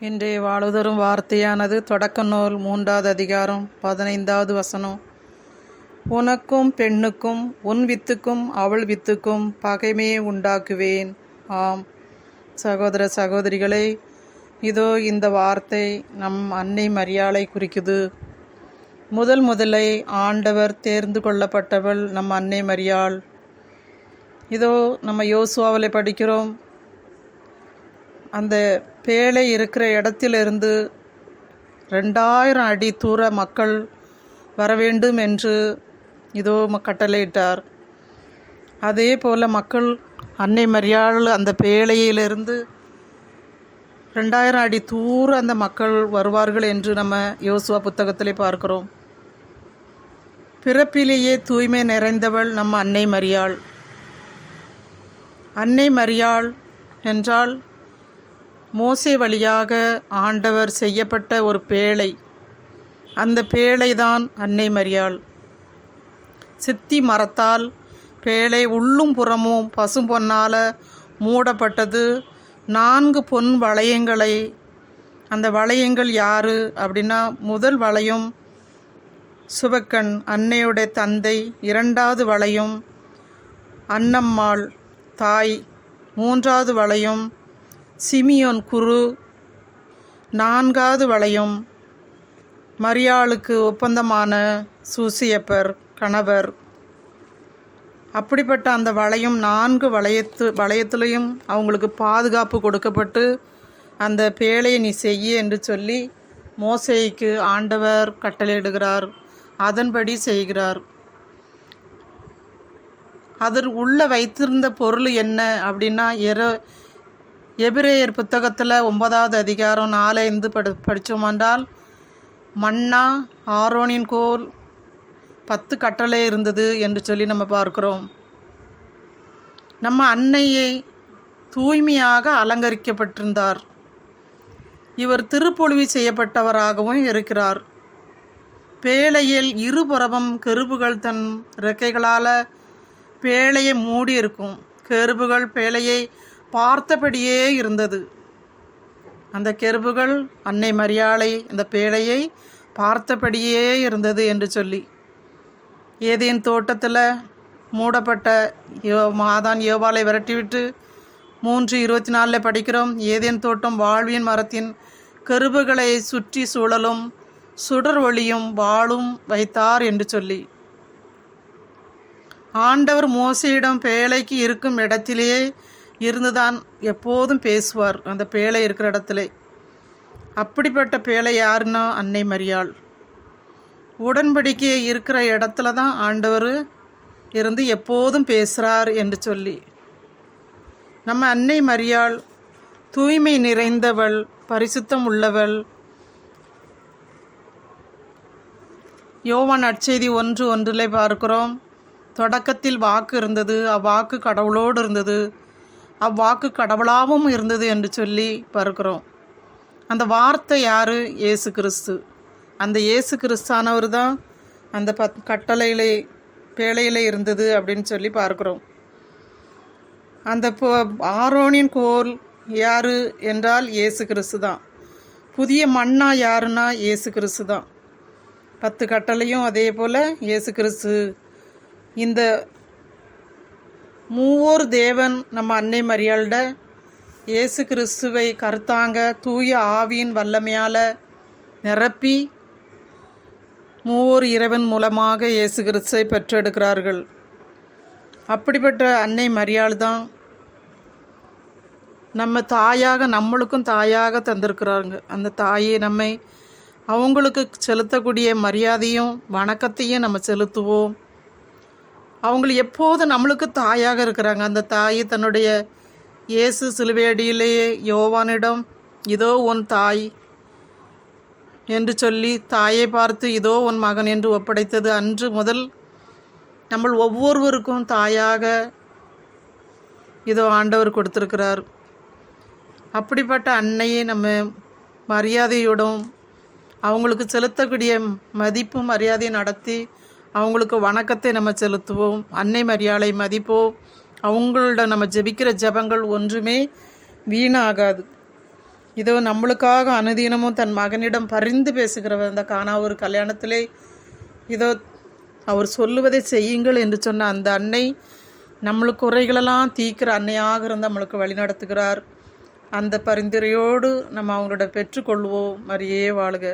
இன்றைய வாழுதரும் வார்த்தையானது தொடக்க நூல் மூன்றாவது அதிகாரம் பதினைந்தாவது வசனம். உனக்கும் பெண்ணுக்கும் உன் வித்துக்கும் அவள் வித்துக்கும் பகைமையை உண்டாக்குவேன். ஆம். சகோதர சகோதரிகளே இதோ இந்த வார்த்தை நம் அன்னை மரியாளை குறிக்குது. முதல் முதலை ஆண்டவர் தேர்ந்து கொள்ளப்பட்டவள் நம் அன்னை மரியாள். இதோ நம்ம யோசுவாவில் படிக்கிறோம் அந்த பேழை இருக்கிற இடத்திலிருந்து ரெண்டாயிரம் அடி தூர மக்கள் வர வேண்டும் என்று இதோ ம- கட்டளையிட்டார். அதே போல் மக்கள் அன்னை மரியாள் அந்த பேழையிலிருந்து ரெண்டாயிரம் அடி தூர அந்த மக்கள் வருவார்கள் என்று நம்ம யோசுவா புத்தகத்திலே பார்க்கிறோம். பிறப்பிலேயே தூய்மை நிறைந்தவள் நம்ம அன்னை மரியாள். அன்னை மரியாள் என்றால் மோசே வழியாக ஆண்டவர் செய்யப்பட்ட ஒரு பேழை. அந்த பேழை தான் அன்னை மரியாள். சித்தி மரத்தால் பேழை உள்ளும் புறமும் பசும்பொன்னால் மூடப்பட்டது. நான்கு பொன் வளையங்களை. அந்த வளையங்கள் யாரு அப்படின்னா முதல் வளையம் சுபக்கன் அன்னையுடைய தந்தை இரண்டாவது வளையம் அன்னம்மாள் தாய் மூன்றாவது வளையம் சிமியோன் குரு நான்காவது வளையம். மரியாளுக்கு ஒப்பந்தமான சூசியப்பர் கணவர். அப்படிப்பட்ட அந்த வளையம் நான்கு வளையத்து வளையத்துலேயும் அவங்களுக்கு பாதுகாப்பு கொடுக்கப்பட்டு அந்த பேழையை நீ செய்ய என்று சொல்லி மோசைக்கு ஆண்டவர் கட்டளையிடுகிறார். அதன்படி செய்கிறார். அதில் உள்ள வைத்திருந்த பொருள் என்ன அப்படின்னா எர எபிரேயர் புத்தகத்தில் ஒன்பதாவது அதிகாரம் நாலைந்து படி படித்தோமென்றால் மன்னா ஆரோனின் கோல் பத்து கட்டளை இருந்தது என்று சொல்லி நம்ம பார்க்கிறோம். நம்ம அன்னையை தூய்மையாக அலங்கரிக்கப்பட்டிருந்தார். இவர் திருப்பொழிவு செய்யப்பட்டவராகவும் இருக்கிறார். பேழையில் இருபுறமும் கெருபுகள் தன் ரெக்கைகளால் பேழையை மூடி இருக்கும் கெருபுகள் பேழையை பார்த்தபடியே இருந்தது. அந்த கெருபுகள் அன்னை மரியாளை அந்த பேழையை பார்த்தபடியே இருந்தது என்று சொல்லி. ஏதேன் தோட்டத்தில் மூடப்பட்ட யோ மாதான் யோவாலை விரட்டிவிட்டு மூன்று இருபத்தி நாலில் படிக்கிறோம். ஏதேன் தோட்டம் வாழ்வின் மரத்தின் கருபுகளை சுற்றி சூழலும் சுடர் ஒளியும் வாழும் வைத்தார் என்று சொல்லி. ஆண்டவர் மோசையிடம் பேழைக்கு இருக்கும் இடத்திலேயே இருந்துதான் எப்போதும் பேசுவார் அந்த பேழை இருக்கிற இடத்துல. அப்படிப்பட்ட பேழை யாருன்னா அன்னை மரியாள். உடன்படிக்கை இருக்கிற இடத்துல தான் ஆண்டவர் இருந்து எப்போதும் பேசுகிறார் என்று சொல்லி. நம்ம அன்னை மரியாள் தூய்மை நிறைந்தவள் பரிசுத்தம் உள்ளவள். யோவான் நற்செய்தி ஒன்று ஒன்றில் பார்க்கிறோம். தொடக்கத்தில் வாக்கு இருந்தது அவ்வாக்கு கடவுளோடு இருந்தது. அவ்வாக்கு கடவுளாகவும் இருந்தது என்று சொல்லி பார்க்கிறோம் அந்த வார்த்தை யார்? இயேசு கிறிஸ்து. அந்த இயேசு கிறிஸ்தானவர் தான் அந்த பத் கட்டளையிலே பேழையில் இருந்தது அப்படின்னு சொல்லி பார்க்குறோம். அந்த ஆரோனின் கோல் யார் என்றால் இயேசு கிறிஸ்து தான். புதிய மண்ணா யாருன்னா இயேசு கிறிஸ்து தான். பத்து கட்டளையும் அதே போல் இயேசு கிறிஸ்து இந்த மூவோர் தேவன் நம்ம அன்னை மரியாள்ட. இயேசு கிறிஸ்துவை கருத்தாங்க தூய ஆவியின் வல்லமையால் நிரப்பி மூவோர் இறைவன் மூலமாக இயேசு கிறிஸ்துவை பெற்றெடுக்கிறார்கள். அப்படிப்பட்ட அன்னை மரியாள் தான் நம்ம தாயாக நம்மளுக்கும் தாயாக தந்திருக்கிறாங்க அந்த தாயை நம்மை அவங்களுக்கு செலுத்தக்கூடிய மரியாதையும் வணக்கத்தையும் நம்ம செலுத்துவோம். அவங்க எப்போது நம்மளுக்கு தாயாக இருக்கிறாங்க? அந்த தாய் தன்னுடைய இயேசு சிலுவையடியிலேயே யோவானிடம் இதோ உன் தாய் என்று சொல்லி தாயை பார்த்து இதோ உன் மகன் என்று ஒப்படைத்தது. அன்று முதல் நம்ம ஒவ்வொருவருக்கும் தாயாக இதோ ஆண்டவர் கொடுத்துருக்கிறார். அப்படிப்பட்ட அன்னையை நம்ம மரியாதையோடும் அவங்களுக்கு செலுத்தக்கூடிய மதிப்பும் மரியாதையும் நடத்தி அவங்களுக்கு வணக்கத்தை நம்ம செலுத்துவோம் அன்னை மரியாதை மதிப்போம். அவங்களோட நம்ம ஜெபிக்கிற ஜெபங்கள் ஒன்றுமே வீணாகாது. இதோ நம்மளுக்காக அனுதீனமும் தன் மகனிடம் பரிந்து பேசுகிறவர் இந்த காணா ஒரு கல்யாணத்திலே. இதோ அவர் சொல்லுவதை செய்யுங்கள் என்று சொன்ன அந்த அன்னை நம்மளுக்கு குறைகளெல்லாம் தீக்கிற அன்னையாக இருந்து நம்மளுக்கு வழிநடத்துகிறார் அந்த பரிந்துரையோடு நம்ம அவங்களோட பெற்றுக்கொள்வோம். மரியே வாழ்க.